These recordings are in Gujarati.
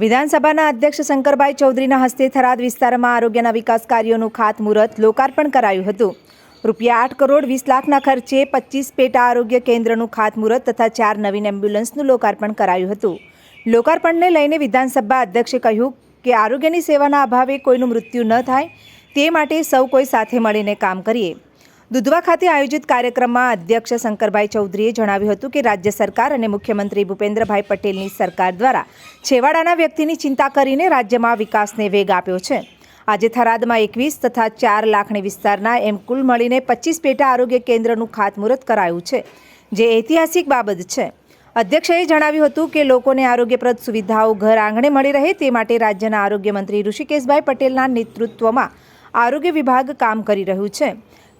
વિધાનસભાના અધ્યક્ષ શંકરભાઈ ચૌધરીના હસ્તે થરાદ વિસ્તારમાં આરોગ્યના વિકાસ કાર્યોનું ખાતમુહૂર્ત લોકાર્પણ કરાયું હતું. રૂપિયા આઠ કરોડ વીસ લાખના ખર્ચે પચીસ પેટા આરોગ્ય કેન્દ્રનું ખાતમુહૂર્ત તથા ચાર નવીન એમ્બ્યુલન્સનું લોકાર્પણ કરાયું હતું. લોકાર્પણને લઈને વિધાનસભા અધ્યક્ષે કહ્યું કે આરોગ્યની સેવાના અભાવે કોઈનું મૃત્યુ ન થાય, તે માટે સૌ કોઈ સાથે મળીને કામ કરીએ. દુધવા ખાતે આયોજિત કાર્યક્રમમાં અધ્યક્ષ શંકરભાઈ ચૌધરીએ જણાવ્યું હતું કે રાજ્ય સરકાર અને મુખ્યમંત્રી ભૂપેન્દ્રભાઈ પટેલની સરકાર દ્વારા છેવાડાના વ્યક્તિની ચિંતા કરીને રાજ્યમાં વિકાસને વેગ આપ્યો છે. આજે થરાદમાં એકવીસ તથા ચાર લાખની વિસ્તારના એમ કુલ મળીને પચીસ પેટા આરોગ્ય કેન્દ્રનું ખાતમુહૂર્ત કરાયું છે, જે ઐતિહાસિક બાબત છે. અધ્યક્ષએ જણાવ્યું હતું કે લોકોને આરોગ્યપ્રદ સુવિધાઓ ઘર આંગણે મળી રહે તે માટે રાજ્યના આરોગ્ય મંત્રી ઋષિકેશભાઈ પટેલના નેતૃત્વમાં આરોગ્ય વિભાગ કામ કરી રહ્યું છે.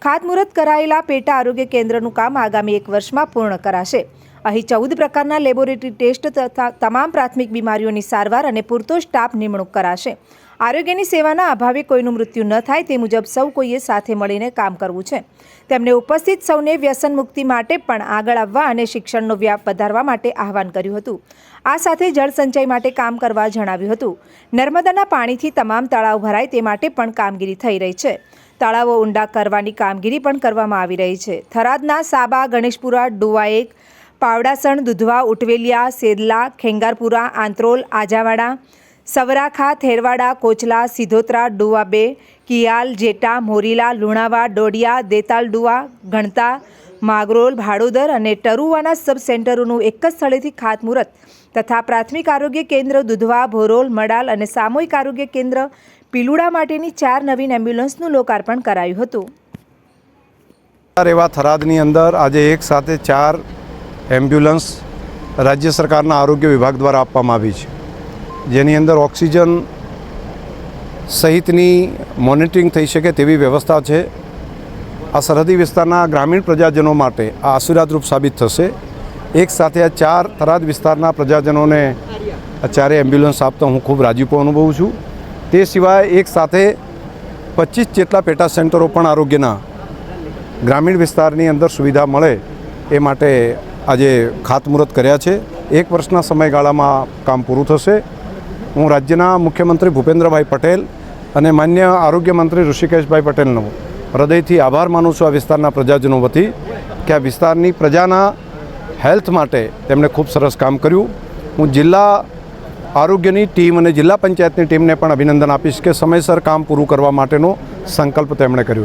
ખાતમુહૂર્ત કરાયેલા પેટા આરોગ્ય કેન્દ્રનું કામ આગામી એક વર્ષમાં પૂર્ણ કરાશે. અહીં ચૌદ પ્રકારના લેબોરેટરી ટેસ્ટ તથા તમામ પ્રાથમિક બીમારીઓની સારવાર અને પૂરતો સ્ટાફ નિમણૂક કરાશે. આરોગ્યની સેવાના અભાવે કોઈનું મૃત્યુ ન થાય તે મુજબ સૌ કોઈએ સાથે મળીને કામ કરવું છે. તેમણે ઉપસ્થિત સૌને વ્યસન મુક્તિ માટે પણ આગળ આવવા અને શિક્ષણનો વ્યાપ વધારવા માટે આહવાન કર્યું હતું. આ સાથે જળ માટે કામ કરવા જણાવ્યું હતું. નર્મદાના પાણીથી તમામ તળાવ ભરાય તે માટે પણ કામગીરી થઈ રહી છે. તળાવો ઊંડા કરવાની કામગીરી પણ કરવામાં આવી રહી છે. થરાદના સાબા, ગણેશપુરા ડુવાએક પાવડાસણ, દુધવા ઉટવેલિયા સેદલા, ખેંગારપુરા, આંત્રોલ, આજાવાડા, સવરાખા, થેરવાડા, કોચલા, સિધોત્રા ડુવાબે કિયાલ, જેટા, મોરીલા, લુણાવા, ડોડિયા દેતાલડુવા ગણતા, માગરોલ, ભાડોદર અને ટરુવાના સબ સેન્ટરોનું એક જ સ્થળેથી ખાતમુહૂર્ત તથા પ્રાથમિક આરોગ્ય કેન્દ્ર, દુધવા, ભોરોલ, મડાલ અને સામૂહિક આરોગ્ય કેન્દ્ર, પીલુડા માટેની ચાર નવીન એમ્બ્યુલન્સનું લોકાર્પણ કરાયું હતું. એવા થરાદની અંદર આજે એક સાથે ચાર એમ્બ્યુલન્સ રાજ્ય સરકારના આરોગ્ય વિભાગ દ્વારા આપવામાં આવી છે. જેની અંદર ઓક્સિજન સહિતની મોનિટરિંગ થઈ શકે તેવી વ્યવસ્થા છે. આ સરહદી વિસ્તારના ગ્રામીણ પ્રજાજનો માટે આ આશીર્વાદરૂપ સાબિત થશે. એક સાથે આ ચાર થરાદ વિસ્તારના પ્રજાજનોને આ ચારે એમ્બ્યુલન્સ આપતા હું ખૂબ રાજીપો અનુભવું છું. તે સિવાય એક સાથે પચીસ જેટલા પેટા સેન્ટરો પણ આરોગ્યના ગ્રામીણ વિસ્તારની અંદર સુવિધા મળે એ માટે આજે ખાતમુહૂર્ત કર્યા છે. એક વર્ષના સમયગાળામાં કામ પૂરું થશે. હું રાજ્યના મુખ્યમંત્રી ભૂપેન્દ્રભાઈ પટેલ અને માન્ય આરોગ્ય મંત્રી ઋષિકેશભાઈ પટેલનો હૃદયથી આભાર માનું છું આ વિસ્તારના પ્રજાજનો વતી, કે આ વિસ્તારની પ્રજાના હેલ્થ માટે તેમણે ખૂબ સરસ કામ કર્યું. હું જિલ્લા આરોગ્યની ટીમ અને જિલ્લા પંચાયતની ટીમને પણ અભિનંદન આપીશ કે સમયસર કામ પૂરું કરવા માટેનો સંકલ્પ તેમણે કર્યો